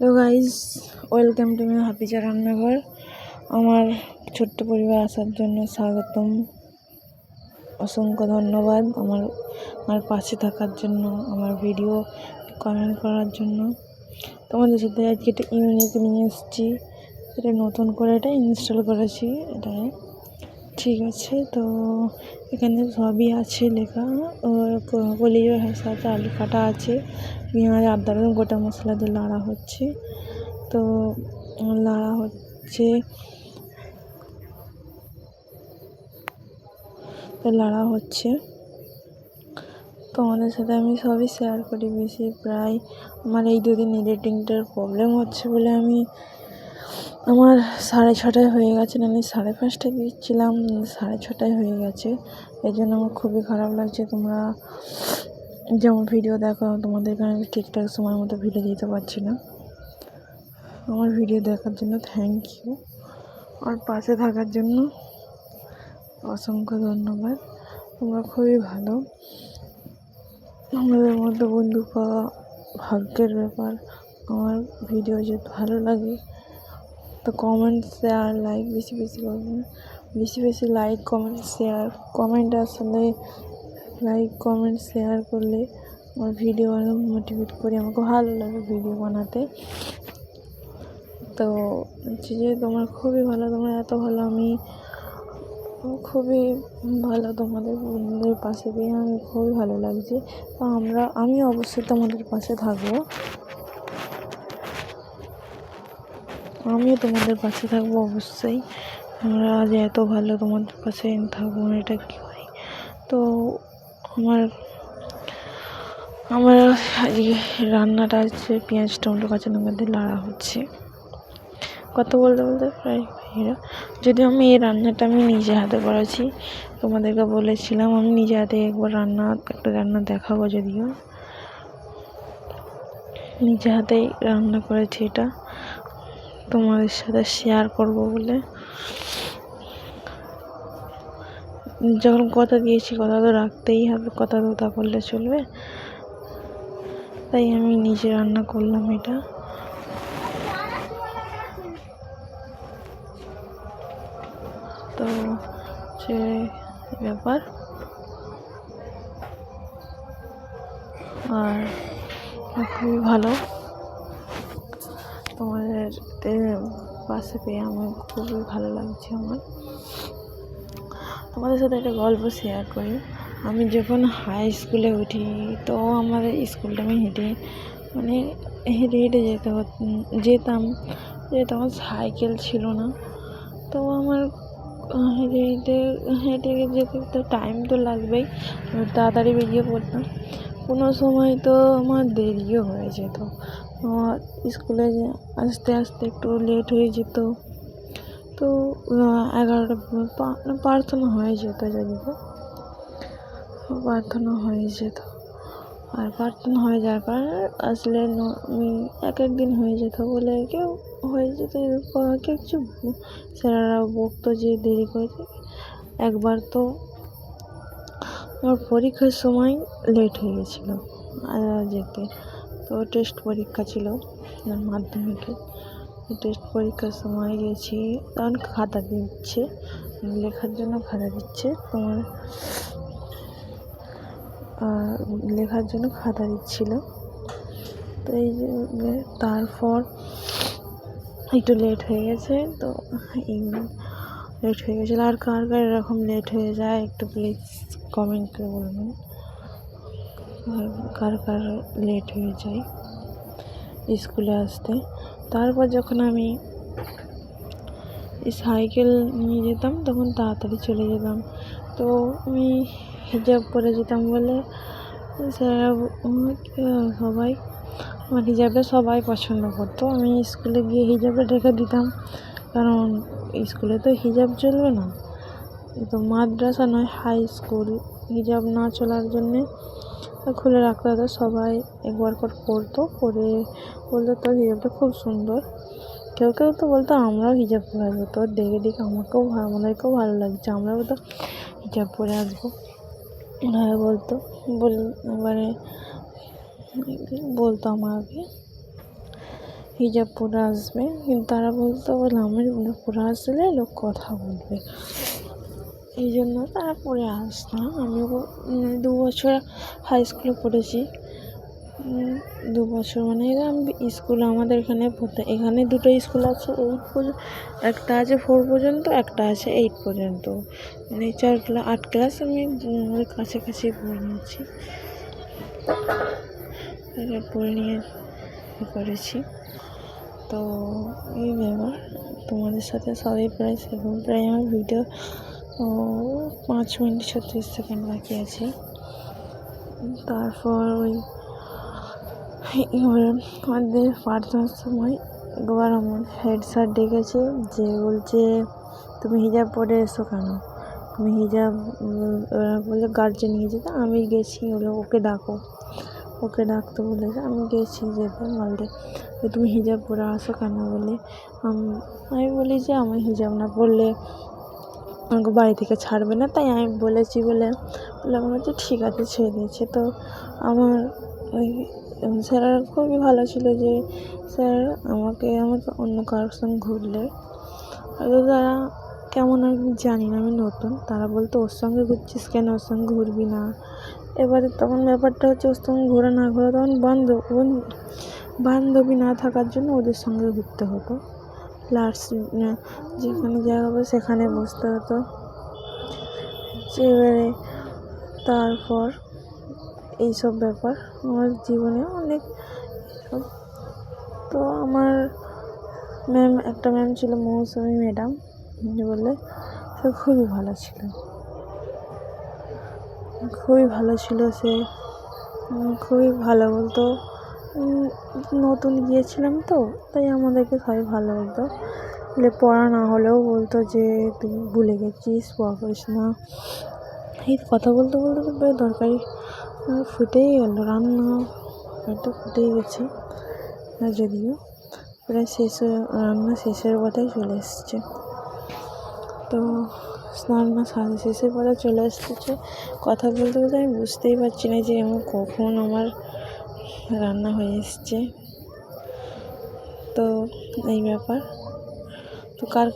তো guys welcome to my Hafiza রান্নাঘর আমার ছোট্ট পরিবার আসার জন্য স্বাগতম। অসংখ্য ধন্যবাদ আমার আমার পাশে থাকার জন্য, আমার ভিডিও কমেন্ট করার জন্য। তোমাদের সাথে আজকে একটা ইউনিক নিয়ে এসেছি। এটা নতুন করে এটা ইনস্টল করেছি এটায় ঠিক আছে, তো এখানে সবই আছে লেখা। কলিজ ভাষাতে আলু কাটা আছে। পেঁয়াজ, আদা, রসুন, গোটা মশলা দিয়ে লাড়া হচ্ছে। তো লাড়া হচ্ছে। তো লাড়া হচ্ছে। তোমাদের সাথে আমি সবই শেয়ার করি বেশি, প্রায় আমার এই দুদিন এডিটিংটার প্রবলেম হচ্ছে বলে আমি আমার সাড়ে ছটায় হয়ে গেছে আমি সাড়ে পাঁচটায় দিচ্ছিলাম সাড়ে ছটায় হয়ে গেছে। এই জন্য আমার খুবই খারাপ লাগছে, তোমরা যেমন ভিডিও দেখো তোমাদেরকে আমি ঠিকঠাক সময় মতো ভিডিও দিতে পারছি না। আমার ভিডিও দেখার জন্য থ্যাংক ইউ আর পাশে থাকার জন্য অসংখ্য ধন্যবাদ। তোমরা খুবই ভালো। আমাদের মধ্যে বন্ধু পাওয়া ভাগ্যের ব্যাপার। আমার ভিডিও যদি ভালো লাগে, তো কমেন্ট শেয়ার লাইক বেশি বেশি করবেন। বেশি বেশি লাইক কমেন্ট শেয়ার কমেন্ট আসলে লাইক কমেন্ট শেয়ার করলে আমার ভিডিও আরও মোটিভেট করে, আমাকে ভালো লাগে ভিডিও বানাতে। তো হচ্ছে যে তোমার খুবই ভালো, তোমার এত ভালো, আমি খুবই ভালো তোমাদের বন্ধুদের পাশে পেয়ে আমি খুবই ভালো লাগছে। তো আমরা, আমি অবশ্যই তোমাদের পাশে থাকব। আমিও তোমাদের পাশে থাকব অবশ্যই। আমরা আজ এত ভালো তোমাদের পাশে থাকব, এটা কী হয়? তো আমার আমার আজকে রান্নাটা হচ্ছে পেঁয়াজ টমেটো কাঁচা লঙ্কা দিয়ে লাড়া হচ্ছে। কথা বলতে বলতে প্রায় ভাইয়েরা যদি আমি এই রান্নাটা আমি নিজে হাতে করেছি, তোমাদেরকে বলেছিলাম আমি নিজে হাতে একবার রান্না, একটা রান্না দেখাবো যদিও। নিজে হাতেই রান্না করেছি এটা। তোমাদের সাথে শেয়ার করব বলে। যখন কথা দিয়েছি, কথা তো রাখতেই হবে, কথা তো তা করলে চলবে। তাই আমি নিজে রান্না করলাম এটা। তো সে ব্যাপার। আর খুবই ভালো। তোমাদের পাশে পেয়ে আমার খুবই ভালো লাগছে আমার। তোমাদের সাথে একটা গল্প শেয়ার করি। আমি যখন হাই স্কুলে উঠি, তো আমাদের স্কুলটা আমি হেঁটে মানে হেঁটে হেঁটে যেতে হত, যেতাম। যে তখন সাইকেল ছিল না, তো আমার হেঁটে হেঁটে হেঁটে যেতে তো টাইম তো লাগবেই। তাড়াতাড়ি বেরিয়ে পড়তাম। কোনো সময় তো আমার দেরিও হয়ে যেত। স্কুলে আসতে আসতে একটু লেট হয়ে যেত। তো এগারোটা প্রার্থনা হয়ে যেত যদিও প্রার্থনা হয়ে যেত। আর প্রার্থনা হয়ে যাওয়ার কারণে আসলে এক এক দিন হয়ে যেত বলে কেউ হয়ে যেত কেউ কিছু স্যারেরা বকতো যে দেরি করেছে একবার তো আমার পরীক্ষার সময় লেট হয়ে গেছিল যেতে। তো টেস্ট পরীক্ষা ছিল মাধ্যমিকে। টেস্ট পরীক্ষার সময় গেছি। তখন খাতা দিচ্ছে, লেখার জন্য খাতা দিচ্ছে। তোমার লেখার জন্য খাতা দিচ্ছিল। তো এই যে তারপর একটু লেট হয়ে গেছে, তো লেট হয়ে গেছিল। আর কার কার এরকম লেট হয়ে যায় একটু প্লিজ কমেন্ট করে বলবেন কার কার লেট হয়ে যায়। স্কুলে আসতে। তারপর যখন আমি সাইকেল নিয়ে যেতাম, তখন তাড়াতাড়ি চলে যেতাম। তো আমি হিজাব পরে যেতাম বলে সবাই আমার হিজাবটা সবাই পছন্দ করতো। আমি স্কুলে গিয়ে হিজাবটা রেখে দিতাম। কারণ স্কুলে তো হিজাব চলবে না। তো মাদ্রাসা নয়, হাই স্কুল। হিজাব না চলার জন্যে খুলে রাখতে হতো সবাই একবার করে পরতো, পরে বলতো, তোর হিজাবটা খুব সুন্দর। কেউ কেউ তো বলতো, আমরাও হিজাব পরে আসব। তোর দেখে দেখে আমাকেও আমাদেরকেও ভালো লাগছে। আমরাও তো হিজাব পরে আসব। ওনারা বলতো, বল এবারে বলতো আমাকে, হিজাব পরে আসবে। কিন্তু তারা বলতো গ্রামের পরে আসলে লোক কথা বলবে। এই জন্য তারা পড়ে আসতো না আমিও মানে দু বছর হাই স্কুলে পড়েছি। দু বছর মানে স্কুল আমাদের এখানে পড়তে, এখানে দুটো স্কুল আছে এইট পর্যন্ত, একটা আছে ফোর পর্যন্ত, একটা আছে এইট পর্যন্ত। মানে চার ক্লাস আট ক্লাস আমি ওই কাছাকাছি পড়ে নিয়েছি। পড়ে নিয়ে করেছি। তো এই ব্যাপার। তোমাদের সাথে সবই প্রায় সেরকম, প্রায় আমার ভিডিও ও, পাঁচ মিনিট ছত্রিশ সেকেন্ড বাকি আছে। তারপর ওই আমাদের প্রার্থনার সময় একবার আমার হেড স্যার ডেকেছে, যে বলছে, তুমি হিজাব পরে এসো কেন? তুমি হিজাব ওরা বলে গার্জেন নিয়ে যেতে, আমি গেছি। বলে ওকে ডাকো। ওকে ডাকতে বলেছে, আমি গেছি যেতে। যে তুমি হিজাব পরে আসো কেন? বলে আমি বলি যে আমি হিজাব না পরলে আমাকে বাড়ি থেকে ছাড়বে না, তাই আমি বলেছি বলে বলে বলছে ঠিক আছে, ছেড়ে দিয়েছে। তো আমার ওই স্যার খুবই ভালো ছিল যে, স্যার, আমাকে আমাকে অন্য কারোর সঙ্গে ঘুরলে। হয়তো তারা কেমন আমি জানি না, আমি নতুন, তারা বলতো, ওর সঙ্গে ঘুরছিস কেন? ওর সঙ্গে ঘুরবি না। এবারে তখন ব্যাপারটা হচ্ছে, ওর সঙ্গে ঘোরা না ঘোরা তখন বান্ধব, বান্ধবী না থাকার জন্য ওদের সঙ্গে ঘুরতে হতো। লাস্ট যেখানে জায়গা হবে সেখানে বসতে হতো। এবারে তারপর এইসব ব্যাপার আমার জীবনে অনেক সব তো আমার ম্যাম, একটা ম্যাম ছিল মৌসুমি ম্যাডাম বলে সে খুবই ভালো ছিল। খুবই ভালো ছিল সে। খুবই ভালো বলতো। নতুন গিয়েছিলাম তো, তাই আমাদেরকে সবাই ভালো লাগতো। বলে পড়া না হলেও বলতো যে, তুই ভুলে গেছিস, পড়া করিস না। এই কথা বলতে বলতে তো প্রায় দরকারি ফুটেই গেল, রান্না হয়তো ফুটেই গেছে। যদিও প্রায় শেষ রান্না শেষের পথেই চলে এসছে। তো স্নান না সাজা শেষের পথে চলে এসেছে। কথা বলতে বলতে আমি বুঝতেই পারছি না যে আমার কখন আমার রান্না হয়ে এসছে। তো এই ব্যাপার। তো কার